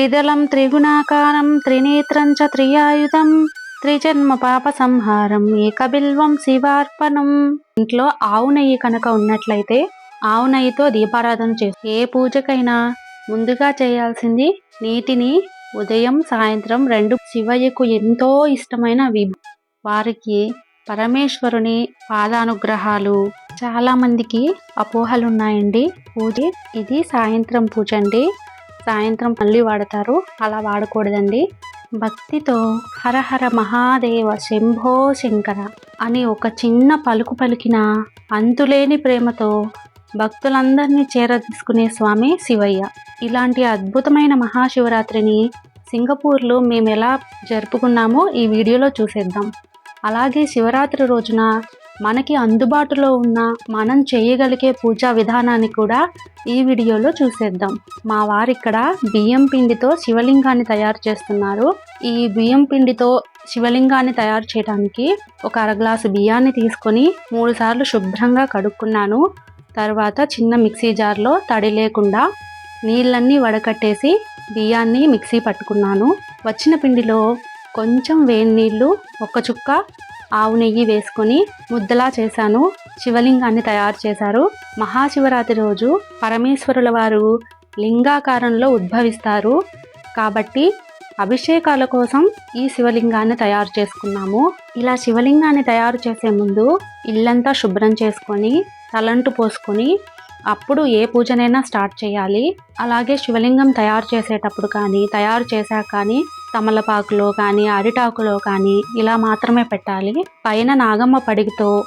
త్రిదళం త్రిగుణాకారం త్రినేత్రం చ త్రియాయుధం త్రిజన్మ పాప సంహారం ఏకబిల్వం శివార్పణం. ఇంట్లో ఆవు నెయ్యి కనుక ఉన్నట్లయితే ఆవు నెయ్యితో దీపారాధన చేసి. ఏ పూజకైనా ముందుగా చేయాల్సింది నీటిని ఉదయం సాయంత్రం రెండు శివయ్యకు ఎంతో ఇష్టమైన విభు. వారికి పరమేశ్వరుని పాదానుగ్రహాలు చాలా మందికి అపోహలు ఉన్నాయండి పూజ ఇది సాయంత్రం పూజ అండి. సాయంత్రం మళ్ళీ వాడతారు. అలా వాడకూడదండి. భక్తితో హరహర మహాదేవ శంభో శంకర అని ఒక చిన్న పలుకు పలికిన అంతులేని ప్రేమతో భక్తులందరినీ చేరదీసుకునే స్వామి శివయ్య. ఇలాంటి అద్భుతమైన మహాశివరాత్రిని సింగపూర్లో మేము ఎలా జరుపుకున్నామో ఈ వీడియోలో చూసేద్దాం. అలాగే శివరాత్రి రోజున మనకి అందుబాటులో ఉన్న మనం చేయగలిగే పూజా విధానాన్ని కూడా ఈ వీడియోలో చూసేద్దాం. మా వారిక్కడ బియ్యం పిండితో శివలింగాన్ని తయారు చేస్తున్నారు. ఈ బియ్యం పిండితో శివలింగాన్ని తయారు చేయడానికి ఒక అర గ్లాసు బియ్యాన్ని తీసుకొని మూడు సార్లు శుభ్రంగా కడుక్కున్నాను. తర్వాత చిన్న మిక్సీ జార్లో తడి లేకుండా నీళ్ళన్నీ వడకట్టేసి బియ్యాన్ని మిక్సీ పట్టుకున్నాను. వచ్చిన పిండిలో కొంచెం వేడి నీళ్ళు ఒక్క చుక్క ఆవు నెయ్యి వేసుకొని ముద్దలా చేశాను. శివలింగాన్ని తయారు చేశారు. మహాశివరాత్రి రోజు పరమేశ్వరుల వారు లింగాకారంలో ఉద్భవిస్తారు. కాబట్టి అభిషేకాల కోసం ఈ శివలింగాన్ని తయారు చేసుకున్నాము. ఇలా శివలింగాన్ని తయారు చేసే ముందు ఇల్లంతా శుభ్రం చేసుకొని తలంటు పోసుకొని అప్పుడు ఏ పూజనైనా స్టార్ట్ చేయాలి. అలాగే శివలింగం తయారు చేసేటప్పుడు కానీ తయారు చేశాక కానీ తమలపాకులో కానీ అరిటాకులో కానీ ఇలా మాత్రమే పెట్టాలి. పైన నాగమ్మ పడిగితో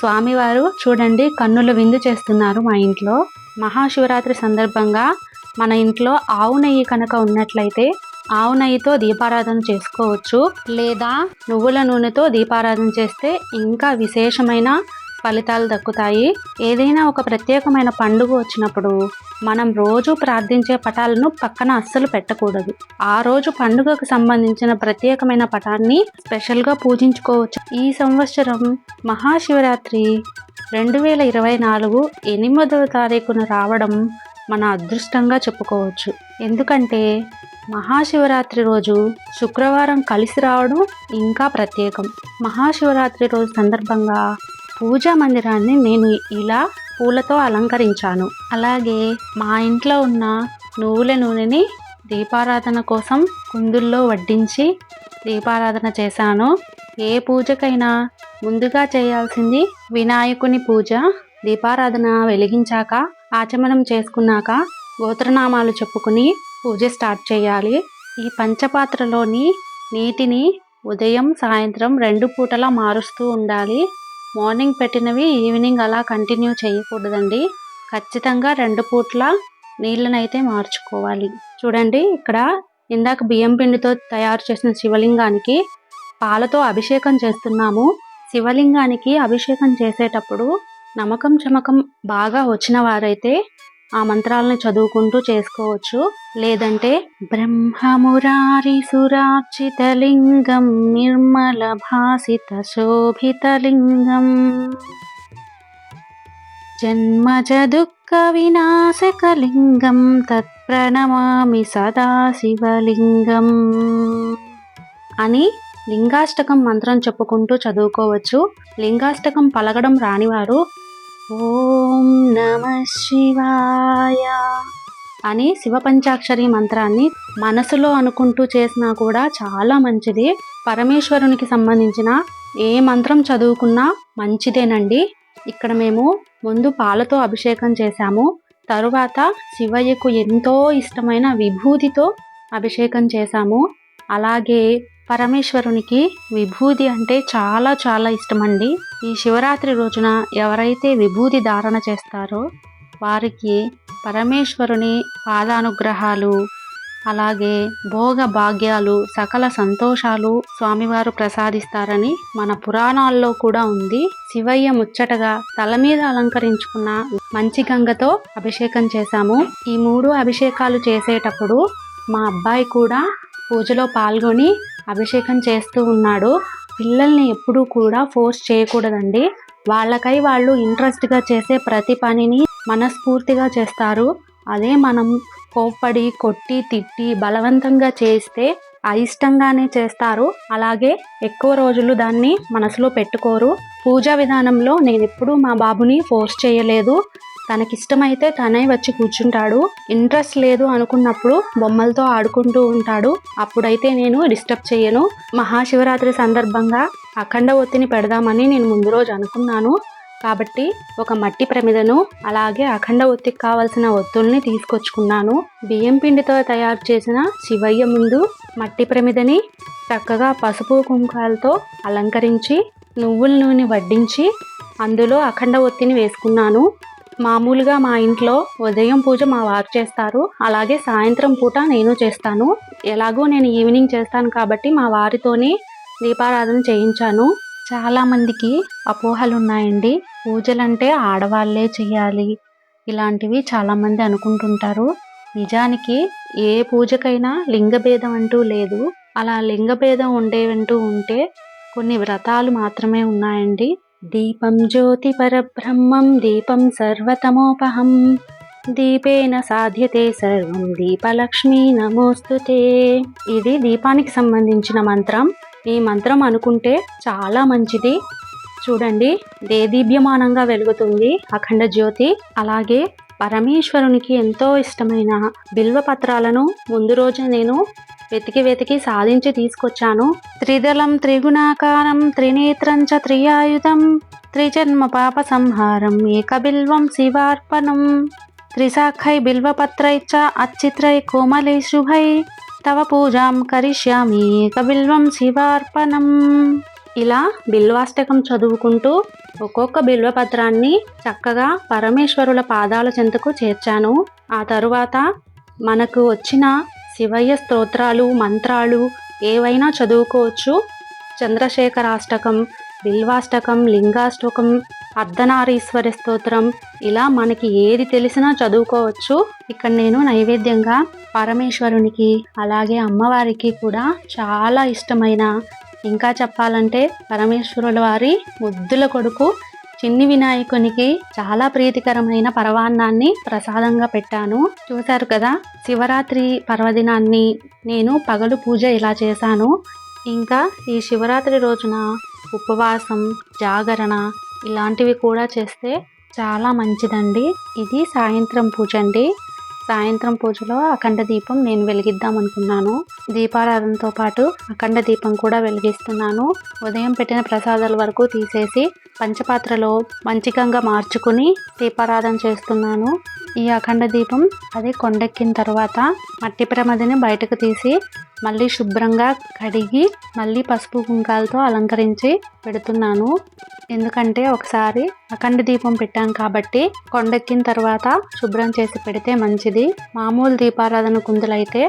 స్వామివారు చూడండి కన్నుల విందు చేస్తున్నారు మా ఇంట్లో. మహాశివరాత్రి సందర్భంగా మన ఇంట్లో ఆవు నెయ్యి కనుక ఉన్నట్లయితే ఆవు నెయ్యితో దీపారాధన చేసుకోవచ్చు. లేదా నువ్వుల నూనెతో దీపారాధన చేస్తే ఇంకా విశేషమైన ఫలితాలు దక్కుతాయి. ఏదైనా ఒక ప్రత్యేకమైన పండుగ వచ్చినప్పుడు మనం రోజు ప్రార్థించే పటాలను పక్కన అస్సలు పెట్టకూడదు. ఆ రోజు పండుగకు సంబంధించిన ప్రత్యేకమైన పటాన్ని స్పెషల్గా పూజించుకోవచ్చు. ఈ సంవత్సరం మహాశివరాత్రి రెండు వేల ఇరవై నాలుగు ఎనిమిదవ తారీఖున రావడం మన అదృష్టంగా చెప్పుకోవచ్చు. ఎందుకంటే మహాశివరాత్రి రోజు శుక్రవారం కలిసి రావడం ఇంకా ప్రత్యేకం. మహాశివరాత్రి రోజు సందర్భంగా పూజా మందిరాన్ని నేను ఇలా పూలతో అలంకరించాను. అలాగే మా ఇంట్లో ఉన్న నువ్వుల నూనెని దీపారాధన కోసం కుందుల్లో వడ్డించి దీపారాధన చేశాను. ఏ పూజకైనా ముందుగా చేయాల్సింది వినాయకుని పూజ. దీపారాధన వెలిగించాక ఆచమనం చేసుకున్నాక గోత్రనామాలు చెప్పుకుని పూజ స్టార్ట్ చేయాలి. ఈ పంచపాత్రలోని నీటిని ఉదయం సాయంత్రం రెండు పూటలా మారుస్తూ ఉండాలి. మార్నింగ్ పెట్టినవి ఈవినింగ్ అలా కంటిన్యూ చేయకూడదండి. ఖచ్చితంగా రెండు పూట్ల నీళ్ళనైతే మార్చుకోవాలి. చూడండి ఇక్కడ ఇందాక బియ్యం పిండితో తయారు చేసిన శివలింగానికి పాలతో అభిషేకం చేస్తున్నాము. శివలింగానికి అభిషేకం చేసేటప్పుడు నమ్మకం చమకం బాగా వచ్చిన వారైతే ఆ మంత్రాలను చదువుకుంటూ చేసుకోవచ్చు. లేదంటే బ్రహ్మమురారి సురార్చితలింగం నిర్మల భాసిత శోభితలింగం. జన్మజ దుఃఖ వినాశకలింగం తత్ప్రణమామి సదా శివలింగం అని లింగాష్టకం మంత్రం చెప్పుకుంటూ చదువుకోవచ్చు. లింగాష్టకం పలగడం రానివారు. ఓం నమ శివాయ. అని శివ పంచాక్షరి మంత్రాన్ని మనసులో అనుకుంటూ చేసినా కూడా చాలా మంచిది. పరమేశ్వరునికి సంబంధించిన ఏ మంత్రం చదువుకున్నా మంచిదేనండి. ఇక్కడ మేము ముందు పాలతో అభిషేకం చేశాము. తరువాత శివయ్యకు ఎంతో ఇష్టమైన విభూతితో అభిషేకం చేశాము. అలాగే పరమేశ్వరునికి విభూది అంటే చాలా చాలా ఇష్టమండి. ఈ శివరాత్రి రోజున ఎవరైతే విభూది ధారణ చేస్తారో వారికి పరమేశ్వరుని పాదానుగ్రహాలు అలాగే భోగ భాగ్యాలు సకల సంతోషాలు స్వామివారు ప్రసాదిస్తారని మన పురాణాల్లో కూడా ఉంది. శివయ్య ముచ్చటగా తల మీద అలంకరించుకున్న మంచి గంగతో అభిషేకం చేశాము. ఈ మూడు అభిషేకాలు చేసేటప్పుడు మా అబ్బాయి కూడా పూజలో పాల్గొని అభిషేకం చేస్తూ ఉన్నాడు. పిల్లల్ని ఎప్పుడూ కూడా ఫోర్స్ చేయకూడదండి. వాళ్ళకై వాళ్ళు ఇంట్రెస్ట్గా చేసే ప్రతి పనిని మనస్ఫూర్తిగా చేస్తారు. అదే మనం కోప్పడి కొట్టి తిట్టి బలవంతంగా చేస్తే అయిష్టంగానే చేస్తారు. అలాగే ఎక్కువ రోజులు దాన్ని మనసులో పెట్టుకోరు. పూజా విధానంలో నేను ఎప్పుడూ మా బాబుని ఫోర్స్ చేయలేదు. తనకిష్టమైతే తనే వచ్చి కూర్చుంటాడు. ఇంట్రెస్ట్ లేదు అనుకున్నప్పుడు బొమ్మలతో ఆడుకుంటూ ఉంటాడు. అప్పుడైతే నేను డిస్టర్బ్ చేయను. మహాశివరాత్రి సందర్భంగా అఖండ ఒత్తిని పెడదామని నేను ముందు రోజు అనుకున్నాను. కాబట్టి ఒక మట్టి ప్రమిదను అలాగే అఖండ ఒత్తికి కావలసిన ఒత్తుల్ని తీసుకొచ్చుకున్నాను. బియ్యం పిండితో తయారు చేసిన శివయ్య ముందు మట్టి ప్రమిదని చక్కగా పసుపు కుంకాలతో అలంకరించి నువ్వుల నూనె వడ్డించి అందులో అఖండ ఒత్తిని వేసుకున్నాను. మామూలుగా మా ఇంట్లో ఉదయం పూజ మా వారు చేస్తారు. అలాగే సాయంత్రం పూట నేను చేస్తాను. ఎలాగో నేను ఈవినింగ్ చేస్తాను కాబట్టి మా వారితోనే దీపారాధన చేయించాను. చాలా మందికి అపోహలు ఉన్నాయండి పూజలంటే ఆడవాళ్ళే చేయాలి ఇలాంటివి చాలామంది అనుకుంటుంటారు. నిజానికి ఏ పూజకైనా లింగభేదం అంటూ లేదు. అలా లింగభేదం ఉండేవంటూ ఉంటే కొన్ని వ్రతాలు మాత్రమే ఉన్నాయండి. దీపం జ్యోతి పరబ్రహ్మం దీపం సర్వతమోపహం. దీపేన సాధ్యతే సర్వం దీపలక్ష్మి నమోస్తుతే ఇది దీపానికి సంబంధించిన మంత్రం. ఈ మంత్రం అనుకుంటే చాలా మంచిది. చూడండి దేదీభ్యమానంగా వెలుగుతుంది అఖండ జ్యోతి. అలాగే పరమేశ్వరునికి ఎంతో ఇష్టమైన బిల్వ పత్రాలను ముందు రోజు నేను వెతికి వెతికి సాధించి తీసుకొచ్చాను. త్రిదళం త్రిగుణాకారం త్రినేత్రం చ త్రియాయుధం త్రిజన్మ పాప సంహారం ఏకబిల్వం శివార్పణం. త్రిశాఖై బిల్వపత్రై చ అచ్చిత్రై కోమలై శుభై. తవ పూజాం కరిష్యామి ఏకబిల్వం శివార్పణం. ఇలా బిల్వాష్టకం చదువుకుంటూ ఒక్కొక్క బిల్వపత్రాన్ని చక్కగా పరమేశ్వరుల పాదాల చెంతకు చేర్చాను. ఆ తరువాత మనకు వచ్చిన శివయ్య స్తోత్రాలు మంత్రాలు ఏవైనా చదువుకోవచ్చు. చంద్రశేఖరాష్టకం బిల్వాష్టకం లింగాష్టకం అర్ధనారీశ్వరి స్తోత్రం ఇలా మనకి ఏది తెలిసినా చదువుకోవచ్చు. ఇక్కడ నేను నైవేద్యంగా పరమేశ్వరునికి అలాగే అమ్మవారికి కూడా చాలా ఇష్టమైన ఇంకా చెప్పాలంటే పరమేశ్వరుల వారి ముద్దుల కొడుకు చిన్ని వినాయకునికి చాలా ప్రీతికరమైన పరవాన్నాన్ని ప్రసాదంగా పెట్టాను. చూశారు కదా శివరాత్రి పర్వదినాన్ని నేను పగలు పూజ ఇలా చేశాను. ఇంకా ఈ శివరాత్రి రోజున ఉపవాసం జాగరణ ఇలాంటివి కూడా చేస్తే చాలా మంచిదండి. ఇది సాయంత్రం పూజ అండి. సాయంత్రం పూజలో అఖండ దీపం నేను వెలిగిద్దాం అనుకున్నాను. దీపారాధనతో పాటు అఖండ దీపం కూడా వెలిగిస్తున్నాను. ఉదయం పెట్టిన ప్రసాదాల వరకు తీసేసి పంచపాత్రలో మంచికంగా మార్చుకుని దీపారాధన చేస్తున్నాను. ఈ అఖండ దీపం అది కొండెక్కిన తర్వాత మట్టి ప్రమదిని బయటకు తీసి మళ్ళీ శుభ్రంగా కడిగి మళ్ళీ పసుపు కుంకాలతో అలంకరించి పెడుతున్నాను. ఎందుకంటే ఒకసారి అఖండ దీపం పెట్టాం కాబట్టి కొండెక్కిన తర్వాత శుభ్రం చేసి పెడితే మంచిది. మామూలు దీపారాధన కుందులైతే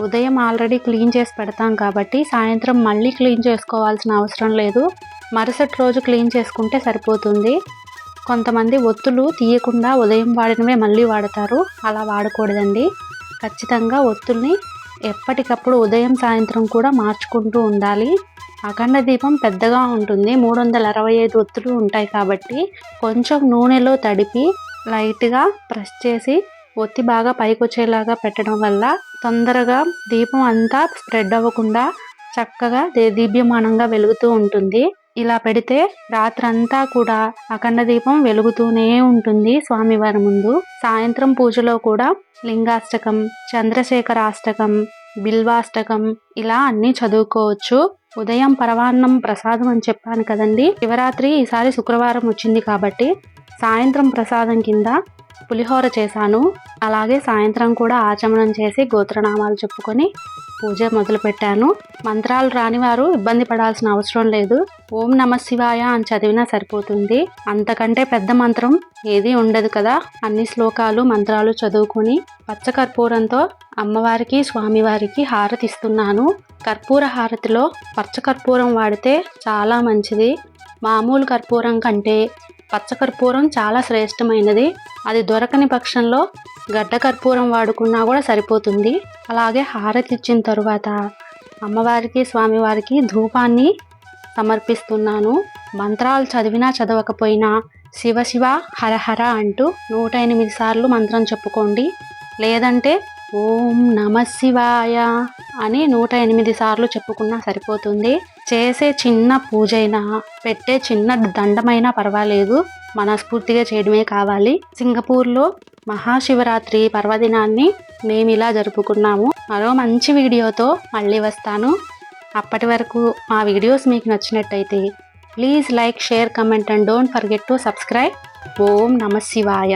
ఉదయం ఆల్రెడీ క్లీన్ చేసి పెడతాం కాబట్టి సాయంత్రం మళ్ళీ క్లీన్ చేసుకోవాల్సిన అవసరం లేదు. మరుసటి రోజు క్లీన్ చేసుకుంటే సరిపోతుంది. కొంతమంది ఒత్తులు తీయకుండా ఉదయం వాడినవే మళ్ళీ వాడతారు. అలా వాడకూడదండి. ఖచ్చితంగా ఒత్తుల్ని ఎప్పటికప్పుడు ఉదయం సాయంత్రం కూడా మార్చుకుంటూ ఉండాలి. అఖండ దీపం పెద్దగా ఉంటుంది. మూడు వందల అరవై ఐదు ఒత్తులు ఉంటాయి కాబట్టి కొంచెం నూనెలో తడిపి లైట్గా ప్రెస్ చేసి ఒత్తి బాగా పైకి వచ్చేలాగా పెట్టడం వల్ల తొందరగా దీపం అంతా స్ప్రెడ్ అవ్వకుండా చక్కగా దీప్యమానంగా వెలుగుతూ ఉంటుంది. ఇలా పెడితే రాత్రంతా కూడా అఖండ దీపం వెలుగుతూనే ఉంటుంది స్వామివారి ముందు. సాయంత్రం పూజలో కూడా లింగాష్టకం చంద్రశేఖరాష్టకం బిల్వాష్టకం ఇలా అన్నీ చదువుకోవచ్చు. ఉదయం పరవాన్నం ప్రసాదం అని చెప్పాను కదండి. శివరాత్రి ఈసారి శుక్రవారం వచ్చింది కాబట్టి సాయంత్రం ప్రసాదం కింద పులిహోర చేశాను. అలాగే సాయంత్రం కూడా ఆచమనం చేసి గోత్రనామాలు చెప్పుకొని పూజ మొదలుపెట్టాను. మంత్రాలు రాని వారు ఇబ్బంది పడాల్సిన అవసరం లేదు. ఓం నమ శివాయ అని చదివినా సరిపోతుంది. అంతకంటే పెద్ద మంత్రం ఏది ఉండదు కదా? అన్ని శ్లోకాలు మంత్రాలు చదువుకొని పచ్చకర్పూరంతో అమ్మవారికి స్వామివారికి హారతి ఇస్తున్నాను. కర్పూర హారతిలో పచ్చకర్పూరం వాడితే చాలా మంచిది. మామూలు కర్పూరం కంటే పచ్చకర్పూరం చాలా శ్రేష్టమైనది. అది దొరకని పక్షంలో గడ్డ కర్పూరం వాడుకున్నా కూడా సరిపోతుంది. అలాగే హారతి ఇచ్చిన తరువాత అమ్మవారికి స్వామివారికి ధూపాన్ని సమర్పిస్తున్నాను. మంత్రాలు చదివినా చదవకపోయినా శివ శివ హరహర అంటూ నూట ఎనిమిది సార్లు మంత్రం చెప్పుకోండి. లేదంటే ఓం నమ శివాయ అని నూట ఎనిమిది సార్లు చెప్పుకున్నా సరిపోతుంది. చేసే చిన్న పూజైనా పెట్టే చిన్న దండమైనా పర్వాలేదు. మనస్ఫూర్తిగా చేయడమే కావాలి. సింగపూర్లో మహాశివరాత్రి పర్వదినాన్ని మేము ఇలా జరుపుకున్నాము. మరో మంచి వీడియోతో మళ్ళీ వస్తాను. అప్పటి వరకు మా వీడియోస్ మీకు నచ్చినట్టయితే please like share comment and don't forget to subscribe. ఓం నమ శివాయ.